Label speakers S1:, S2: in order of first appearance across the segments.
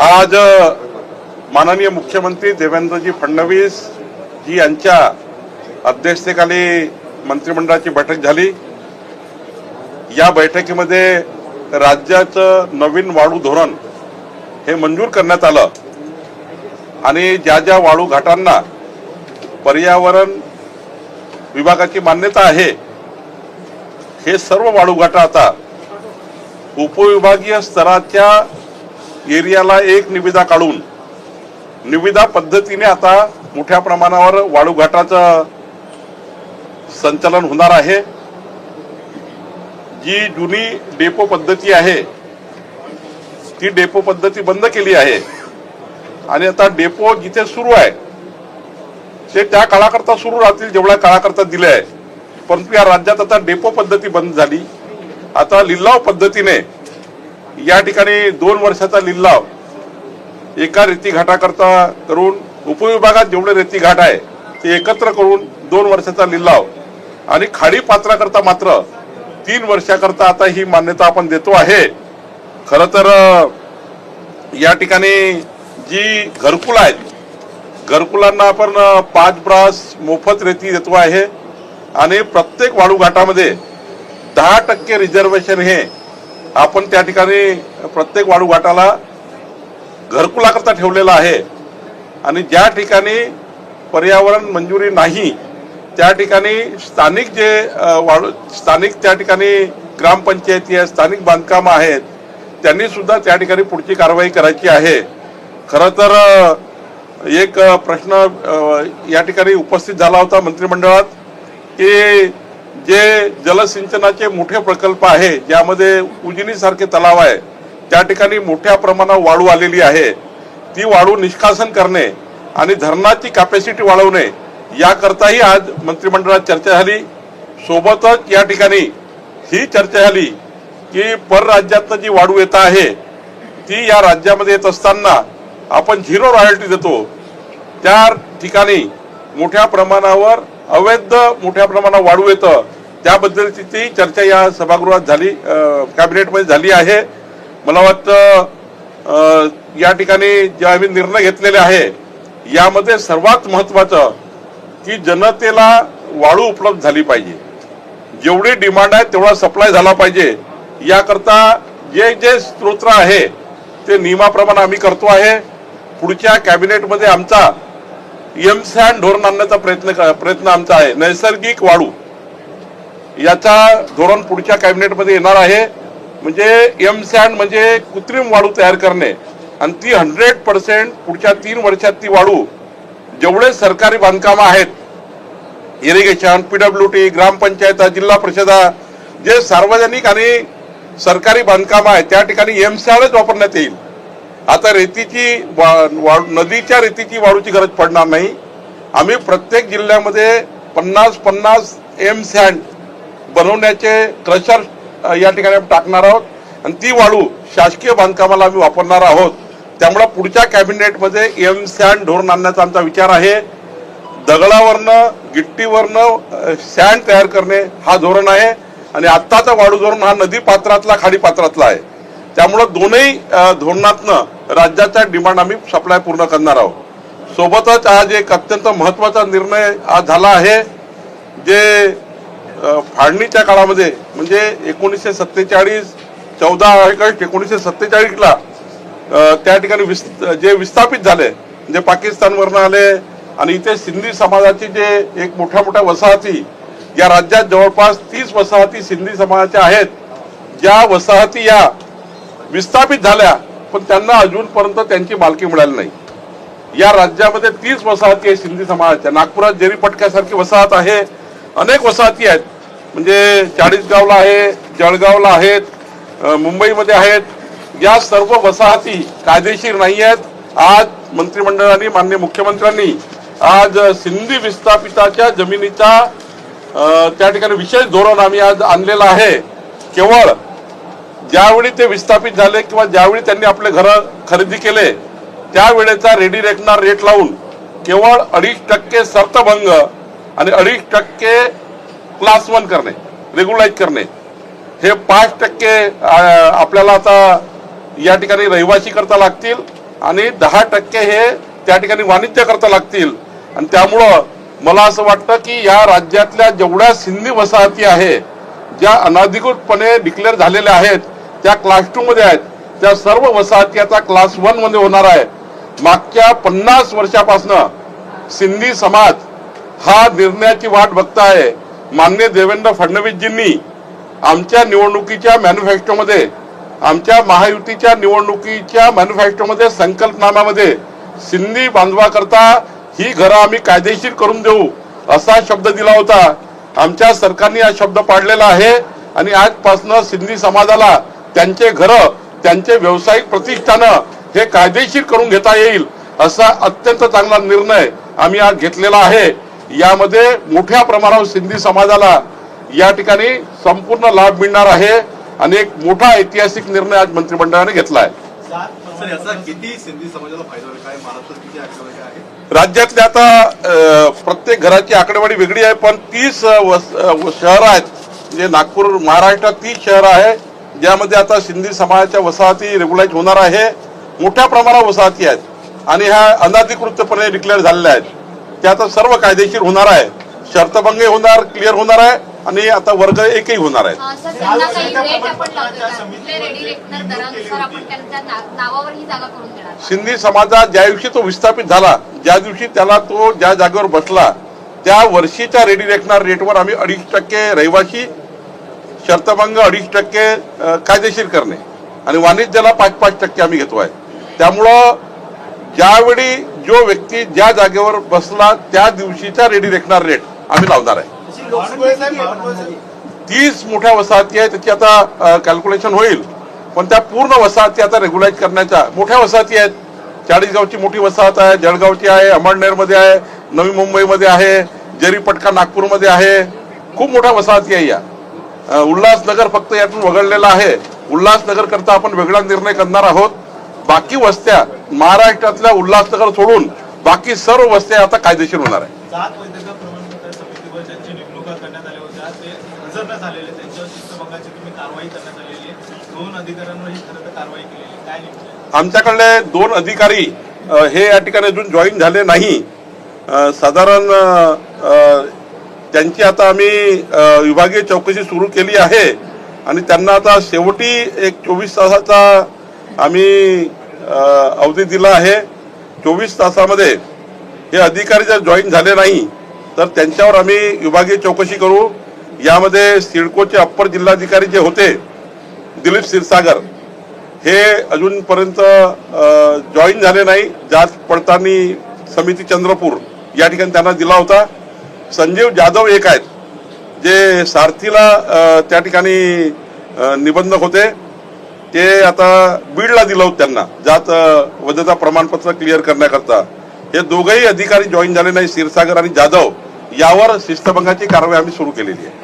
S1: आज माननीय मुख्यमंत्री देवेंद्रजी फडणवीस जी यांच्या अध्यक्षतेखाली मंत्रिमंडळाची बैठक झाली. या बैठकीमध्ये राज्याचं नवीन वाळू धोरण हे मंजूर करण्यात आलं. आणि ज्या ज्या वाळू घाटांना पर्यावरण विभागाची मान्यता आहे हे सर्व वाळू घाटा आता उपविभागीय स्तराच्या एरियाला एक निविदा काढून निविदा पद्धतीने आता मोठ्या प्रमाणावर वाळू घाटाचं संचालन होणार आहे. जी जुनी डेपो पद्धती आहे ती डेपो पद्धती बंद केली आहे. आणि आता डेपो जिथे सुरू आहे ते त्या काळाकरता सुरू राहतील जेवढ्या काळाकरता दिले आहे. परंतु या राज्यात आता डेपो पद्धती बंद झाली. आता लिलाव पद्धतीने या ठिकाणी दोन वर्षाचा लिलाव एका रेती घाटाकरता करून उपविभागात जेवढे रेती घाट आहे ते एकत्र करून दोन वर्षाचा लिलाव आणि खाडी पात्राकरता मात्र तीन वर्षाकरता आता ही मान्यता आपण देतो आहे. खरं तर या ठिकाणी जी घरकुल आहेत घरकुलांना आपण पाच ब्रास मोफत रेती देतो आहे आणि प्रत्येक वाळू घाटामध्ये दहा टक्के रिझर्वेशन हे आपण त्या ठिकाणी प्रत्येक वाडूघाटाला घरकुलाकरता ठेवलेला आहे. आणि ज्या ठिकाणी पर्यावरण मंजुरी नाही त्या ठिकाणी स्थानिक जे वाळू स्थानिक त्या ठिकाणी ग्रामपंचायती आहे स्थानिक बांधकामं आहेत त्यांनी सुद्धा त्या ठिकाणी पुढची कारवाई करायची आहे. खरं तर एक प्रश्न या ठिकाणी उपस्थित झाला होता मंत्रिमंडळात की जे जलसिंचनाचे मोठे प्रकल्प आहे ज्यामध्ये उजनीसारखे तलाव आहे त्या ठिकाणी मोठ्या प्रमाणात वाळू आलेली आहे. ती वाळू निष्कासन करणे आणि धरणाची कॅपॅसिटी वाढवणे याकरताही आज मंत्रिमंडळात चर्चा झाली. सोबतच या ठिकाणी ही चर्चा झाली की परराज्यातनं जी वाढू येत आहे ती या राज्यामध्ये येत असताना आपण झिरो रॉयल्टी देतो. त्या ठिकाणी मोठ्या प्रमाणावर अवैध मोठ्या प्रमाणावर वाढू येतं. त्याबद्दलची ती चर्चा या सभागृहात झाली कॅबिनेटमध्ये झाली आहे. मला वाटतं या ठिकाणी जे आम्ही निर्णय घेतलेले आहे यामध्ये सर्वात महत्वाचं की जनतेला वाळू उपलब्ध झाली पाहिजे. जेवढी डिमांड आहे तेवढा सप्लाय झाला पाहिजे. याकरता जे जे स्तोत्र आहे ते नियमाप्रमाणे आम्ही करतो आहे. पुढच्या कॅबिनेटमध्ये आमचा एम सॅन धोरण आणण्याचा प्रयत्न प्रयत्न आमचा आहे. नैसर्गिक वाळू. याचा धोरण पुढच्या कॅबिनेटमध्ये येणार आहे. म्हणजे एम सॅन्ड म्हणजे कृत्रिम वाळू तयार करणे. आणि ती हंड्रेड पर्सेंट पुढच्या तीन वर्षात ती वाळू जेवढे सरकारी बांधकामं आहेत इरिगेशन पीडब्ल्यू टी ग्रामपंचायत जिल्हा परिषदा जे सार्वजनिक आणि सरकारी बांधकामं आहेत त्या ठिकाणी एम सॅनच वापरण्यात येईल. आता रेतीची वा- वा- नदीच्या रेतीची वाळूची गरज पडणार नाही. आम्ही प्रत्येक जिल्ह्यामध्ये पन्नास पन्नास एम सॅन्ड बनवण्याचे क्रशर या ठिकाणी आम्ही टाकणार आहोत. आणि ती वाळू शासकीय बांधकामाला आम्ही वापरणार आहोत. त्यामुळं पुढच्या कॅबिनेटमध्ये एम सँड धोरण आणण्याचा आमचा विचार आहे. दगडावरनं गिट्टीवरनं सँड तयार करणे हा धोरण आहे. आणि आत्ताचा वाळू धोरण हा नदी पात्रातला खाडी पात्रातला आहे. त्यामुळं दोनही धोरणातनं राज्याचा डिमांड आम्ही सप्लाय पूर्ण करणार आहोत. सोबतच आज एक अत्यंत महत्त्वाचा निर्णय आज झाला आहे. जे फाळणीच्या काळामध्ये म्हणजे एकोणीसशे सत्तेचाळीस चौदा ऑगस्ट एकोणीसशे सत्तेचाळीसला त्या ठिकाणी विस् जे विस्थापित झाले जे पाकिस्तानवरनं आले आणि इथे सिंधी समाजाची जे एक मोठ्या मोठ्या वसाहती या राज्यात जवळपास तीस वसाहती सिंधी समाजाच्या आहेत. ज्या वसाहती या विस्थापित झाल्या पण त्यांना अजूनपर्यंत त्यांची मालकी मिळाली नाही. या राज्यामध्ये तीस वसाहती आहे सिंधी समाजाच्या. नागपुरात जेरी पटक्यासारखी वसाहत आहे अनेक वसाहती आहेत. म्हणजे चाळीसगावला आहे जळगावला आहेत मुंबईमध्ये आहेत. या सर्व वसाहती कायदेशीर नाही आहेत. आज मंत्रिमंडळाने मान्य मुख्यमंत्र्यांनी आज सिंधी विस्थापिताच्या जमिनीचा त्या ठिकाणी विशेष धोरण आम्ही आज आणलेलं आहे. केवळ ज्यावेळी ते विस्थापित झाले किंवा ज्यावेळी त्यांनी आपले घर खरेदी केले त्यावेळेचा रेडी रेकणार रेट लावून केवळ अडीच टक्के शर्तभंग आणि अडीच टक्के क्लास वन करणे रेग्युलाइज करणे. हे पाच टक्के आपल्याला आता या ठिकाणी रहिवासी करता लागतील आणि दहा टक्के हे त्या ठिकाणी वाणिज्य करता लागतील. आणि त्यामुळं मला असं वाटतं की या राज्यातल्या जेवढ्या सिंधी वसाहती आहे ज्या अनाधिकृतपणे डिक्लेअर झालेल्या आहेत त्या क्लास टू मध्ये आहेत त्या सर्व वसाहती आता क्लास वनमध्ये होणार आहे मागच्या पन्नास वर्षापासनं सिंधी समाज हा निर्णयाची वाट बघताय मान्य देवेंद्र फडणवीसजींनी आमच्या निवडणुकीच्या मॅन्युफॅक्चरमध्ये आमच्या महायुतीच्या निवडणुकीच्या मॅन्युफॅक्चरमध्ये संकल्पनाम्यामध्ये सिंधी बांधवाकरता ही घरं आम्ही कायदेशीर करून देऊ असा शब्द दिला होता. आमच्या सरकारने हा शब्द पाडलेला आहे आणि आजपासनं सिंधी समाजाला त्यांचे घरं त्यांचे व्यावसायिक प्रतिष्ठानं हे कायदेशीर करून घेता येईल असा अत्यंत चांगला निर्णय आम्ही आज घेतलेला आहे. यामध्ये मोठ्या प्रमाणावर सिंधी समाजाला या ठिकाणी संपूर्ण लाभ मिळणार आहे. आणि एक मोठा ऐतिहासिक निर्णय आज मंत्रिमंडळाने घेतला आहे? राज्यातल्या आता प्रत्येक घराची आकडेवारी वेगळी आहे पण तीस शहरं आहेत. म्हणजे नागपूर महाराष्ट्रात तीस शहरं आहे ज्यामध्ये आता सिंधी समाजाच्या वसाहती रेग्युलाइज होणार आहे. मोठ्या प्रमाणावर वसाहती आहेत. आणि ह्या अनधिकृतपणे डिक्लेअर झालेल्या आहेत. त्या आता सर्व कायदेशीर होणार आहे. शर्तभंग होणार क्लिअर होणार आहे आणि आता वर्ग एकही होणार आहे.
S2: ही
S1: सिंधी समाजात ज्या दिवशी तो विस्थापित झाला ज्या दिवशी त्याला तो ज्या जागेवर बसला त्या वर्षीच्या रेडी रेकणार रेटवर आम्ही अडीच टक्के रहिवासी शर्तभंग अडीच टक्के कायदेशीर करणे. आणि वाणिज्याला पाच पाच टक्के आम्ही घेतो आहे. त्यामुळं ज्यावेळी जो व्यक्ती ज्या जागेवर बसला त्या दिवशीचा रेडी देखणार रेट आम्ही लावणार आहे. तीस मोठ्या वसाहती आहे त्याची आता कॅल्क्युलेशन होईल. पण त्या पूर्ण वसाहती आता रेग्युलाइज करण्याच्या मोठ्या वसाहती आहेत. चाळीसगावची मोठी वसाहत आहे जळगावची आहे अमळनेरमध्ये आहे नवी मुंबईमध्ये आहे जरीपटका नागपूरमध्ये आहे. खूप मोठ्या वसाहती आहे या. उल्हासनगर फक्त यातून वगळलेला आहे. उल्हासनगर करता आपण वेगळा निर्णय करणार आहोत. बाकी वस्त्या महाराष्ट्रातल्या उल्हासनगर सोडून बाकी सर्व वस्त्या आता कायदेशीर होणार आहे.
S3: दोन
S1: आमच्याकडले दोन अधिकारी हे या ठिकाणी अजून जॉईन झाले नाही. साधारण त्यांची आता आम्ही विभागीय चौकशी सुरू केली आहे. आणि त्यांना आता शेवटी एक चोवीस तासाचा आम्ही अवधी दिला आहे. चोवीस तासामध्ये हे अधिकारी जर जॉईन झाले नाही तर त्यांच्यावर आम्ही विभागीय चौकशी करू. यामध्ये सिडकोचे अप्पर जिल्हाधिकारी जे होते दिलीप क्षीरसागर हे अजूनपर्यंत जॉईन झाले नाही. जात पडताळणी समिती चंद्रपूर या ठिकाणी त्यांना दिला होता. संजीव जाधव एक आहेत जे सारथीला त्या ठिकाणी निबंधक होते. ते आता बीडला दिलं होतं त्यांना. जात वैधता प्रमाणपत्र क्लिअर करण्याकरता. हे दोघंही अधिकारी जॉईन झाले नाही क्षीरसागर आणि जाधव. यावर शिस्तभंगाची कारवाई आम्ही सुरू केलेली आहे.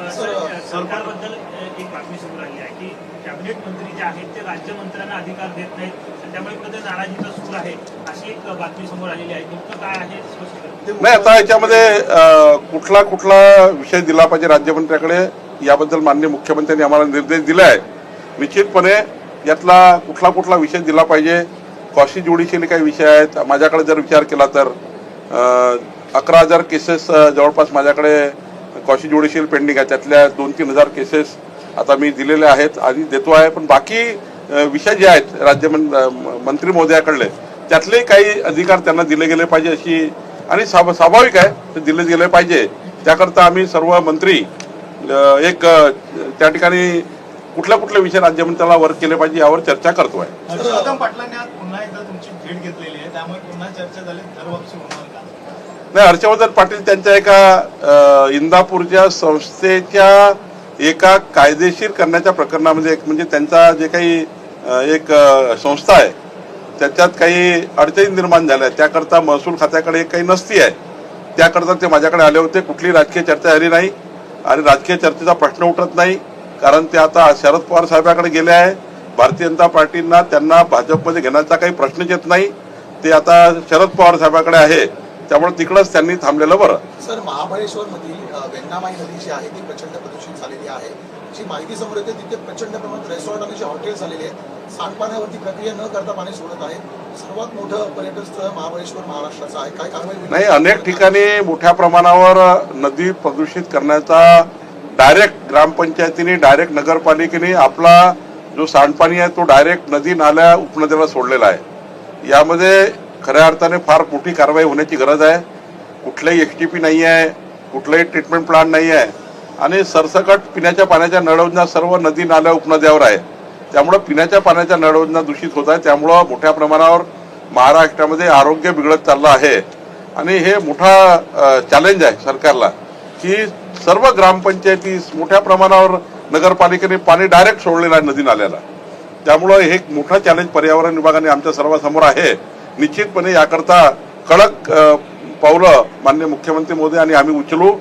S1: नाही आता याच्यामध्ये कुठला कुठला विषय दिला पाहिजे राज्यमंत्र्याकडे याबद्दल माननीय मुख्यमंत्र्यांनी आम्हाला निर्देश दिले आहे निश्चितपणे यातला कुठला कुठला विषय दिला पाहिजे? कॉशी ज्युडिशियली काही विषय आहेत? माझ्याकडे जर विचार केला तर अकरा हजार केसेस जवळपास माझ्याकडे कॉशी ज्युडिशियल पेंडिंग आहे त्यातल्या दोन तीन हजार केसेस आता मी दिलेले आहेत. आणि देतो आहे पण बाकी विषय जे आहेत राज्य म- मंत्री महोदयाकडले त्यातले काही अधिकार त्यांना दिले गेले पाहिजे अशी आणि स्वाभ- स्वाभाविक आहे ते दिले गेले पाहिजे. त्याकरता आम्ही सर्व मंत्री एक त्या ठिकाणी कुठल्या कुठल्या विषय राज्यमंत्र्याला वर्क केले पाहिजे यावर चर्चा करतो आहे
S3: हर्षवर्धन पाटलांनी आज पुन्हा एकदा तुमची भेट घेतलेली आहे. त्यामुळे पुन्हा चर्चा झाली. दरवापसी होणार का?
S1: नाही हर्षवर्धन पाटील त्यांच्या एका इंदापूरच्या संस्थेच्या एका कायदेशीर करण्याच्या प्रकरणामध्ये एक म्हणजे त्यांचा जे काही एक संस्था आहे त्याच्यात काही अडचणी निर्माण झाल्या. त्याकरता महसूल खात्याकडे काही नसती आहे. त्याकरता ते माझ्याकडे आले होते. कुठली राजकीय चर्चा झाली नाही. आणि राजकीय चर्चेचा प्रश्न उठत नाही. कारण ते आता शरद पवार साहेबांकडे गेले आहे. भारतीय जनता पार्टींना त्यांना भाजपमध्ये घेण्याचा काही प्रश्नच येत नाही. ते आता शरद पवार साहेबांकडे आहे. त्यामुळे तिकडंच त्यांनी थांबलेलं बरं.
S4: सर महाबळेश्वर मधील वेंगामाई नदी जी आहे ती प्रचंड प्रदूषित झालेली आहे. जी माहिती समोर येते तिथे प्रचंड प्रमाणात रेसॉर्ट आणि जे हॉटेल्स आलेले आहेत सांडपाण्यावरती प्रक्रिया न करता पाणी सोडत आहेत सर्वात मोठं पर्यटन स्थळ महाबळेश्वर महाराष्ट्राचं आहे. काय कारवाई?
S1: नाही अनेक ठिकाणी मोठ्या प्रमाणावर नदी प्रदूषित करण्याचा डायरेक्ट ग्रामपंचायतीने डायरेक्ट नगरपालिकेने आपला जो सांडपाणी आहे तो डायरेक्ट नदी नाल्या उपनद्याला सोडलेला आहे. यामध्ये खऱ्या अर्थाने फार मोठी कारवाई होण्याची गरज आहे. कुठलंही एस टी पी नाही आहे कुठलंही ट्रीटमेंट प्लांट नाही आहे. आणि सरसकट पिण्याच्या पाण्याच्या नळयोजना सर्व नदी नाल्या उपनद्यावर आहे. त्यामुळं पिण्याच्या पाण्याच्या नळयोजना दूषित होत आहे. त्यामुळं मोठ्या प्रमाणावर महाराष्ट्रामध्ये आरोग्य बिघडत चाललं आहे. आणि हे मोठा चॅलेंज आहे सरकारला की सर्व ग्रामपंचायती मोठ्या प्रमाणावर नगरपालिकेने पाणी डायरेक्ट सोडलेलं आहे नदी नाल्याला. त्यामुळं हे एक मोठा चॅलेंज पर्यावरण विभागाने आमच्या सर्वांसमोर आहे. निश्चितपणे याकरता कडक पावलं मान्य मुख्यमंत्री मोदी आणि आम्ही उचलू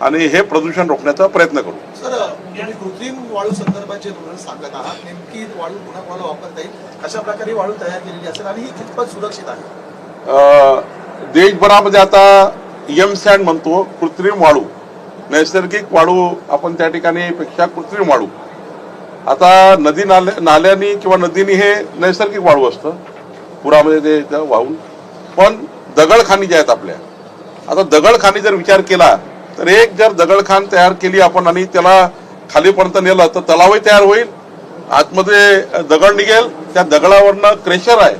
S1: आणि हे प्रदूषण रोखण्याचा प्रयत्न करू.
S4: सर कृत्रिम वाळू संदर्भात जे धोरण सांगत आहात. नेमकी वाळू पुन्हा कोणाला वापरता येईल? कशा प्रकारे वाळू तयार केलेली असेल आणि ही कितपत सुरक्षित आहे?
S1: देशभरामध्ये आता एम सँड म्हणतो कृत्रिम वाळू. नैसर्गिक वाळू आपण त्या ठिकाणी पेक्षा कृत्रिम वाळू आता नदी नाल्या नाल्यानी किंवा नदीनी हे नैसर्गिक वाळू असतं. पुरामध्ये ते इथं वाहून. पण दगडखानी ज्या आहेत आपल्या. आता दगडखानी जर विचार केला तर एक जर दगडखान तयार केली आपण आणि त्याला खालीपर्यंत नेलं तर तलावही तयार होईल. आतमध्ये दगड निघेल. त्या दगडावरनं क्रेशर आहे.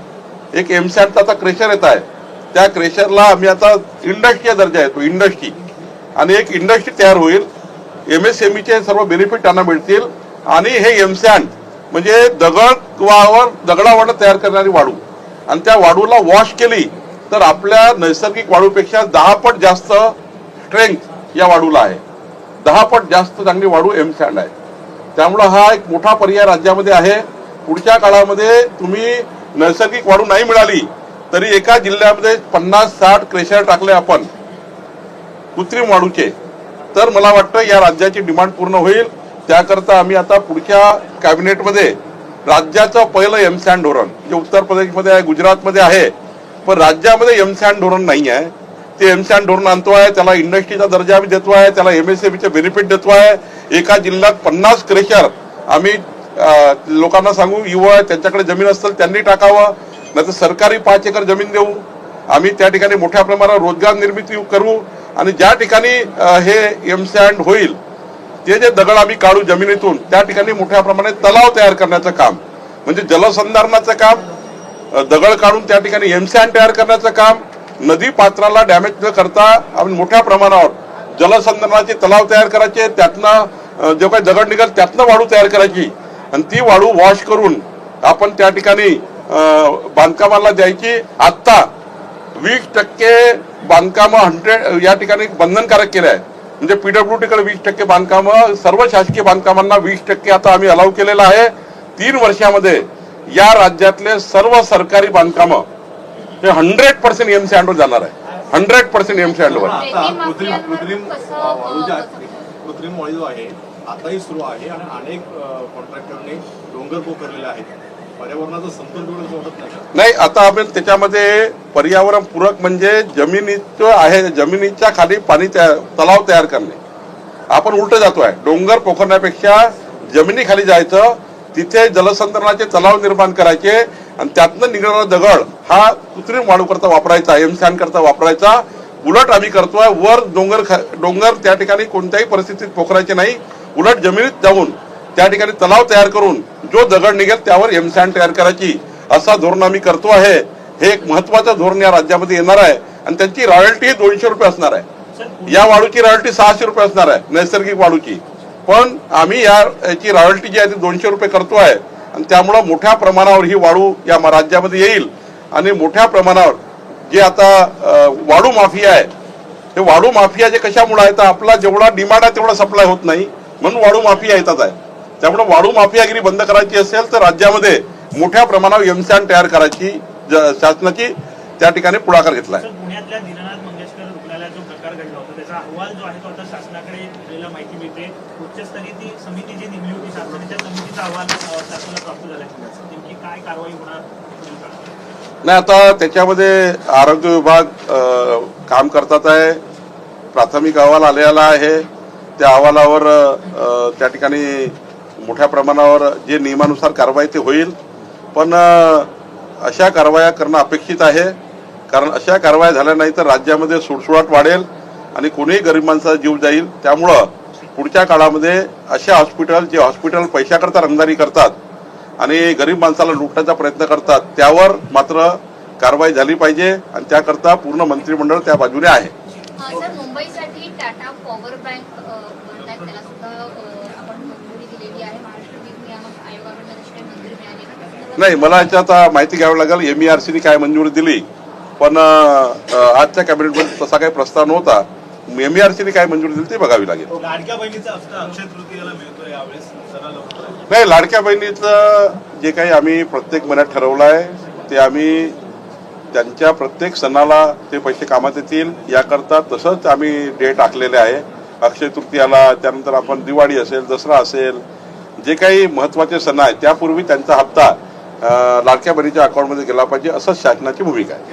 S1: एक एमसॅटचा आता क्रेशर येत आहे. त्या क्रेशरला आम्ही आता इंडस्ट्रीचा दर्जा येतो इंडस्ट्री आणि एक इंडस्ट्री तयार होईल. एम एस एम चे सर्व बेनिफिट त्यांना मिळतील. आणि हे एमसॅन्ड म्हणजे दगड वावर दगडावर तयार करणारी वाळू. आणि त्या वाळूला वॉश केली तर आपल्या नैसर्गिक वाळूपेक्षा दहा पट जास्त स्ट्रेंथ या वाळूला आहे. दहा पट जास्त चांगली वाळू एमसॅन्ड आहे. त्यामुळं हा एक मोठा पर्याय राज्यामध्ये आहे. पुढच्या काळामध्ये तुम्ही नैसर्गिक वाळू नाही मिळाली तरी एका जिल्ह्यामध्ये पन्नास साठ क्रेशर टाकले आपण. कृत्रिम वाढूचे. तर मला वाटतं या राज्याची डिमांड पूर्ण होईल. त्याकरता आम्ही आता पुढच्या कॅबिनेटमध्ये राज्याचं पहिलं एमसॅन धोरण जे उत्तर प्रदेशमध्ये आहे गुजरातमध्ये आहे पण राज्यामध्ये एमसॅन धोरण नाही आहे. ते एमसॅन धोरण आणतो आहे त्याला इंडस्ट्रीचा दर्जा आम्ही देतो आहे त्याला एमएसएबीचे बेनिफिट देतो आहे. एका जिल्ह्यात पन्नास क्रेशर आम्ही लोकांना सांगू युवा त्यांच्याकडे जमीन असेल त्यांनी टाकावं. नाही तर सरकारी पाच एकर जमीन देऊ. आम्ही त्या ठिकाणी मोठ्या प्रमाणावर रोजगार निर्मिती करू. आणि ज्या ठिकाणी हे एमसँड होईल ते जे दगड आम्ही काढू जमिनीतून त्या ठिकाणी मोठ्या प्रमाणात तलाव तयार करण्याचं काम म्हणजे जलसंधारणाचं काम दगड काढून त्या ठिकाणी एमसँड तयार करण्याचं काम नदी पात्राला डॅमेज न करता आपण मोठ्या प्रमाणावर जलसंधारणाचे तलाव तयार करायचे त्यातनं जो काही दगड निघाल त्यातनं वाळू तयार करायची. आणि ती वाळू वॉश करून आपण त्या ठिकाणी बांधकामाला द्यायची. आत्ता वीस टक्के बांधकाम हंड्रेड या ठिकाणी बंधनकारक केलं आहे म्हणजे पीडब्ल्यूडी कडे वीस टक्के बांधकाम सर्व शासकीय बांधकामांना वीस टक्के आता आम्ही अलाव केलेलं आहे. तीन वर्षामध्ये या राज्यातले सर्व सरकारी बांधकाम हे हंड्रेड पर्सेंट एम वर जाणार आहे. हंड्रेड पर्सेंट एम
S5: पण
S1: वर.
S5: आता
S2: शेती
S5: कृत्रिम
S2: माफियांवर
S5: कृत्रिम
S2: कसं,
S5: अ, वाळू जे आहे
S2: कसं?
S5: कृत्रिम वाळू जो आहे आताही सुरू आहे आणि अनेक कॉन्ट्रॅक्टरने डोंगर पोखरलेले आहेत. नाही.
S1: आता आपण त्याच्यामध्ये पर्यावरण पूरक म्हणजे जमिनीचं आहे जमिनीच्या खाली पाणी तयार तलाव तयार करणे. आपण उलट जातोय. डोंगर पोखरण्यापेक्षा जमिनीखाली जायचं तिथे जलसंधारणाचे तलाव निर्माण करायचे आणि त्यातनं निघणारा दगड हा कृत्रिम वाळू करता वापरायचा एमसॅन करता वापरायचा. उलट आम्ही करतोय वर डोंगर डोंगर त्या ठिकाणी कोणत्याही परिस्थितीत पोखरायचे नाही. उलट जमिनीत जाऊन त्या ठिकाणी तलाव तयार करून जो दगड निघेल त्यावर एमसँड तयार करायची असा धोरण आम्ही करतो आहे. हे एक महत्वाचं धोरण या राज्यामध्ये येणार आहे. आणि त्यांची रॉयल्टी दोनशे रुपये असणार आहे. या वाळूची रॉयल्टी सहाशे रुपये असणार आहे नैसर्गिक वाळूची पण आम्ही या याची रॉयल्टी जी आहे ती दोनशे रुपये करतो आहे. आणि त्यामुळं मोठ्या प्रमाणावर ही वाळू या राज्यामध्ये येईल. आणि मोठ्या प्रमाणावर जे आता वाळू माफिया आहे हे वाळू माफिया जे कशामुळे आहे तर आपला जेवढा डिमांड आहे तेवढा सप्लाय होत नाही. म्हणून वाळू माफिया येतात आहे. त्यामुळे वाळू माफियागिरी बंद करायची असेल तर राज्यामध्ये मोठ्या प्रमाणावर एमसॅन तयार करायची शासनाची त्या ठिकाणी पुढाकार घेतला आहे? नाही? आता त्याच्यामध्ये आरोग्य विभाग काम करतात आहे. प्राथमिक अहवाल आलेला आहे. त्या अहवालावर त्या ठिकाणी मोठ्या प्रमाणावर जे नियमानुसार कारवाई ते होईल. पण अशा कारवाया करणं अपेक्षित आहे. कारण अशा कारवाया झाल्या नाही तर राज्यामध्ये सुळसुळाट वाढेल आणि कोणीही गरीब माणसाचा जीव जाईल. त्यामुळं पुढच्या काळामध्ये अशा हॉस्पिटल जे हॉस्पिटल पैशाकरता रंगदारी करतात आणि गरीब माणसाला लुटण्याचा प्रयत्न करतात त्यावर मात्र कारवाई झाली पाहिजे आणि त्याकरता पूर्ण मंत्रिमंडळ त्या बाजूने आहे
S2: अं, सर मुंबईसाठी टाटा पॉवर बँक अं, बनतायत त्याला सुद्धा अं, आपण मंजुरी दिलेली आहे महाराष्ट्र वीज नियामक आयोगाकडनं तशी काही मंजुरी मिळाली का? त्या संदर्भात
S1: नाही मला याच्यात आता माहिती घ्यावी लागेल. एम आर सीने काय मंजुरी दिली. पण आजच्या कॅबिनेटमध्ये तसा काही प्रस्ताव नव्हता. एम आर सीने काय मंजुरी दिली ते बघावी लागेल. नाही लाडक्या बहिणीचं जे काही आम्ही प्रत्येक महिन्यात ठरवलं आहे ते आम्ही त्यांच्या प्रत्येक सणाला ते पैसे कामात येतील. याकरता तसंच आम्ही डेट आखलेले आहे. अक्षय तृतीयाला त्यानंतर आपण दिवाळी असेल दसरा असेल जे काही महत्त्वाचे सण आहेत त्यापूर्वी त्यांचा हप्ता लाडक्या बहिणीच्या अकाउंटमध्ये गेला पाहिजे असंच शासनाची भूमिका आहे.